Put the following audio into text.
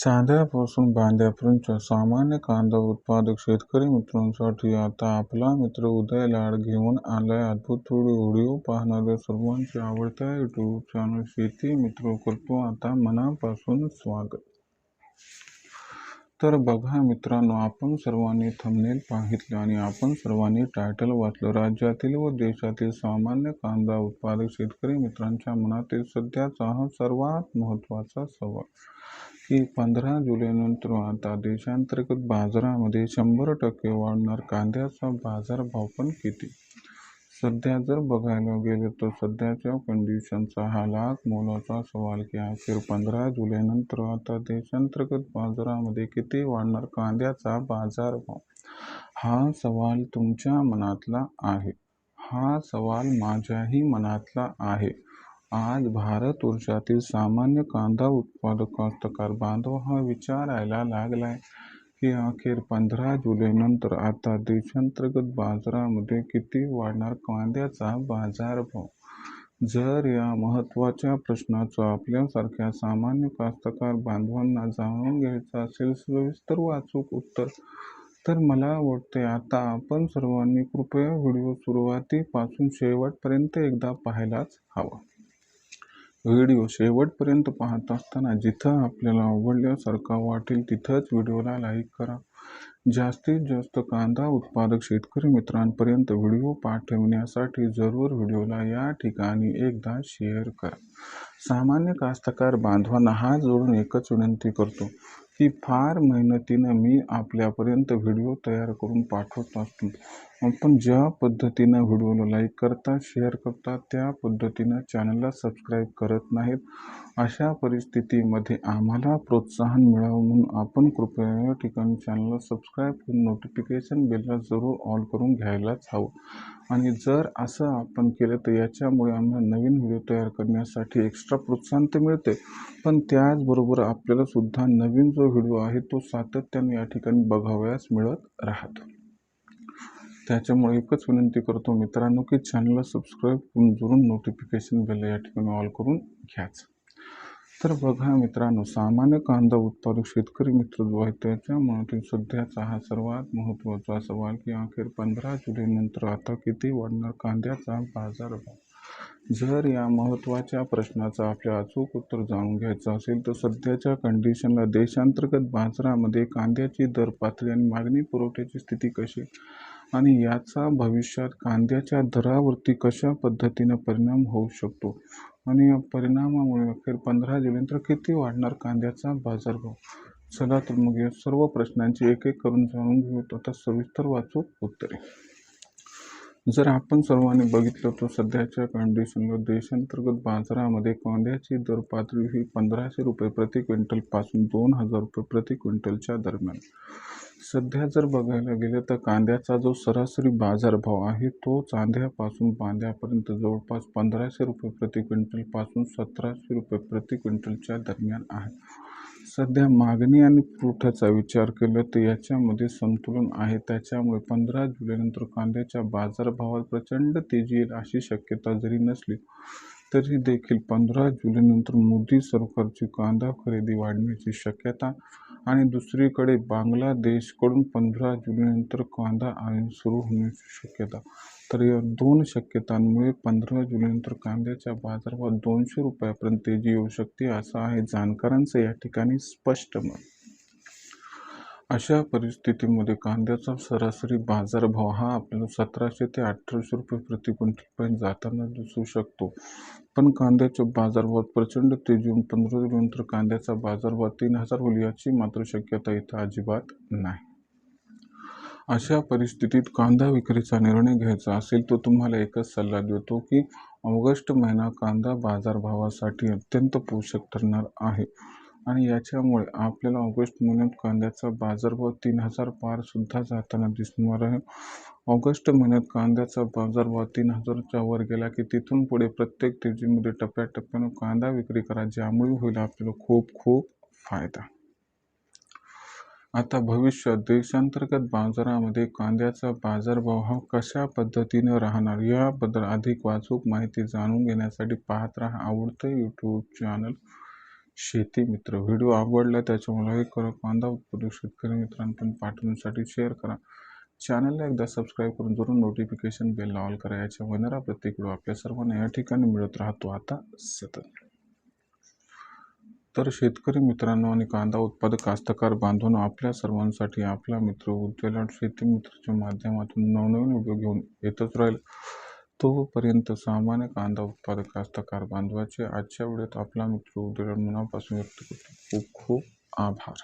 चांद्यापासून बांद्यापर्यंतच्या सामान्य कांदा उत्पादक शेतकरी मित्रांसाठी आता आपला मित्र उदय लाड घेऊन आलाय. अद्भुत व्हिडिओ पाहणाऱ्या सर्वांचे आवडत्या युट्यूब चॅनल शेती मित्र करतो. आता मनापासून स्वागत. तर बघा मित्रांनो आपण सर्वांनी थंबनेल पाहितले आणि आपण सर्वांनी टायटल वाचलं. राज्यातील व देशातील सामान्य कांदा उत्पादक शेतकरी मित्रांच्या मनातील सध्याचा हा सर्वात महत्त्वाचा सवाल. की पंधरा जुलैनंतर आता देशांतर्गत बाजारामध्ये शंभर टक्के वाढणार कांद्याचा बाजारभाव पण किती? सध्या जर बघायला गेलं तर सध्याच्या कंडिशनचा हा लाख मोलाचा सवाल की अखेर पंधरा जुलैनंतर आता देशांतर्गत बाजारामध्ये किती वाढणार कांद्याचा बाजारभाव? हा सवाल तुमच्या मनातला आहे. हा सवाल माझ्याही मनातला आहे. आज भारत वर्षातील सामान्य कांदा उत्पादक कास्तकार बांधव हा विचारायला लागलाय की अखेर पंधरा जुलैनंतर आता देशांतर्गत बाजारामध्ये किती वाढणार कांद्याचा बाजारभाव? जर या महत्त्वाच्या प्रश्नाचं आपल्यासारख्या सामान्य कास्तकार बांधवांना जाणून घ्यायचं असेल सविस्तर वाचूक उत्तर तर मला वाटते आता आपण सर्वांनी कृपया व्हिडिओ सुरुवातीपासून शेवटपर्यंत एकदा पाहायलाच हवा. व्हिडिओ शेवटपर्यंत पाहत असताना जिथं आपल्याला आवडल्यासारखा वाटेल तिथंच व्हिडिओला लाईक करा. जास्तीत जास्त कांदा उत्पादक शेतकरी मित्रांपर्यंत व्हिडिओ पाठवण्यासाठी जरूर व्हिडिओला या ठिकाणी एकदा शेअर करा. सामान्य कास्तकार बांधवांना हात जोडून एकच विनंती करतो की फार मेहनतीनं मी आपल्यापर्यंत व्हिडिओ तयार करून पाठवत असतो. आपण ज्या पद्धतीनं व्हिडिओला लाईक करता शेअर करता त्या पद्धतीनं चॅनलला सबस्क्राईब करत नाहीत अशा परिस्थितीमध्ये आम्हाला प्रोत्साहन मिळावं म्हणून आपण कृपया या ठिकाणी चॅनलला सबस्क्राईब करून नोटिफिकेशन बेलला जरूर ऑल करून घ्यायलाच हवं. आणि जर असं आपण केलं तर याच्यामुळे आम्हाला नवीन व्हिडिओ तयार करण्यासाठी एक्स्ट्रा प्रोत्साहन तर मिळते पण त्याचबरोबर आपल्यालासुद्धा नवीन जो व्हिडिओ आहे तो सातत्याने या ठिकाणी बघावयास मिळत राहतो. त्याच्यामुळे एकच विनंती करतो मित्रांनो की चॅनलला सबस्क्राईब करून जरूर नोटिफिकेशन बेल या ठिकाणी ऑल करून घ्याच. तर बघा मित्रांनो सामान्य कांदा उत्पादक शेतकरी मित्र जो आहे त्याच्या मनातील सध्याचा हा सर्वात महत्त्वाचा सवाल की अखेर पंधरा जुलैनंतर आता किती वाढणार कांद्याचा बाजारभाव? जर या महत्त्वाच्या प्रश्नाचं आपल्या अचूक उत्तर जाणून घ्यायचं असेल तर सध्याच्या कंडिशनला देशांतर्गत बाजारामध्ये कांद्याची दर पातळी आणि मागणी पुरवठ्याची स्थिती कशी? आणि याचा भविष्यात कांद्याच्या दरावरती कशा पद्धतीनं परिणाम होऊ शकतो? आणि या परिणामामुळे अखेर पंधरा जुलैनंतर किती वाढणार कांद्याचा बाजारभाव? चला तर मग या सर्व प्रश्नांची एक एक करून जाणून घेऊ. आता सविस्तर वाचू उत्तरे. जर आपण सर्वांनी बघितलं तर सध्याच्या कंडिशनवर देशांतर्गत बाजारामध्ये कांद्याची दर पातळी ही पंधराशे रुपये प्रति क्विंटलपासून दोन हजार रुपये प्रति क्विंटलच्या दरम्यान. सध्या जर बघायला गेलं तर कांद्याचा जो सरासरी बाजारभाव आहे तो चांद्यापासून बांद्यापर्यंत जवळपास पंधराशे रुपये प्रति क्विंटलपासून सतराशे रुपये प्रति क्विंटलच्या दरम्यान आहे. सध्या मागणी आणि पुरवठ्याचा विचार केला तर याच्यामध्ये संतुलन आहे. त्याच्यामुळे पंधरा जुलैनंतर कांद्याच्या बाजारभावात प्रचंड तेजी येईल अशी शक्यता जरी नसली तरी देखील पंधरा जुलैनंतर मोदी सरकारची कांदा खरेदी वाढण्याची शक्यता आणि दुसरीकडे बांगलादेशकडून पंधरा जुलैनंतर कांदा आयात सुरू होण्याची शक्यता. तर या दोन शक्यतांमुळे पंधरा जुलैनंतर कांद्याच्या बाजारभावात दोनशे रुपयापर्यंत तेजी येऊ शकते असं आहे जाणकारांचं या ठिकाणी स्पष्ट मत. अशा परिस्थितीमध्ये कांद्याचा सरासरी बाजारभाव हा आपल्याला सतराशे ते अठराशे रुपये प्रति क्विंटलपर्यंत जाताना दिसू शकतो. पण कांद्याच्या बाजारभावात प्रचंड तेजी येऊन पंधरा जुलैनंतर कांद्याचा बाजारभाव तीन हजार होईल याची मात्र शक्यता इथं अजिबात नाही. अशा परिस्थितीत कांदा विक्रीचा निर्णय घ्यायचा असेल तर तुम्हाला एकच सल्ला देतो की ऑगस्ट महिना कांदा बाजारभावासाठी अत्यंत पोषक ठरणार आहे. आणि याच्यामुळे आपल्याला ऑगस्ट महिन्यात कांद्याचा बाजारभाव तीन हजार पारसुद्धा जाताना दिसणार आहे. ऑगस्ट महिन्यात कांद्याचा बाजारभाव तीन हजारच्या वर गेला की तिथून पुढे प्रत्येक तेजीमध्ये टप्प्याटप्प्यानं कांदा विक्री करा ज्यामुळे होईल आपल्याला खूप खूप फायदा. आता भविष्यात देशांतर्गत बाजारामध्ये कांद्याचा बाजारभाव हा कशा पद्धतीने राहणार याबद्दल अधिक वाचूक माहिती जाणून घेण्यासाठी पाहत राहा आवडतं यूट्यूब चॅनल शेती मित्र व्हिडिओ आवडला त्याच्यामुळे लाईक करा कांदा उत्पादक शेतकरी मित्रांपर्यंत पाठवण्यासाठी शेअर करा. चॅनलला एकदा सबस्क्राईब करून जरूर नोटिफिकेशन बेल ऑल करा. याच्या वनरा प्रत्येक व्हिडिओ आपल्या सर्वांना या ठिकाणी मिळत राहतो. आता सतत. तर शेतकरी मित्रांनो आणि कांदा उत्पादक कास्तकार बांधून आपल्या सर्वांसाठी आपला मित्र उज्ज्वला शेती मित्राच्या माध्यमातून नवनवीन व्हिडिओ घेऊन येतच राहील. तोपर्यंत सामान्य कांदा उत्पादक कास्तकार बांधवाचे आजच्या वेळेत आपला मित्र उज्ज्वला मनापासून व्यक्त करतो. खूप खूप आभार.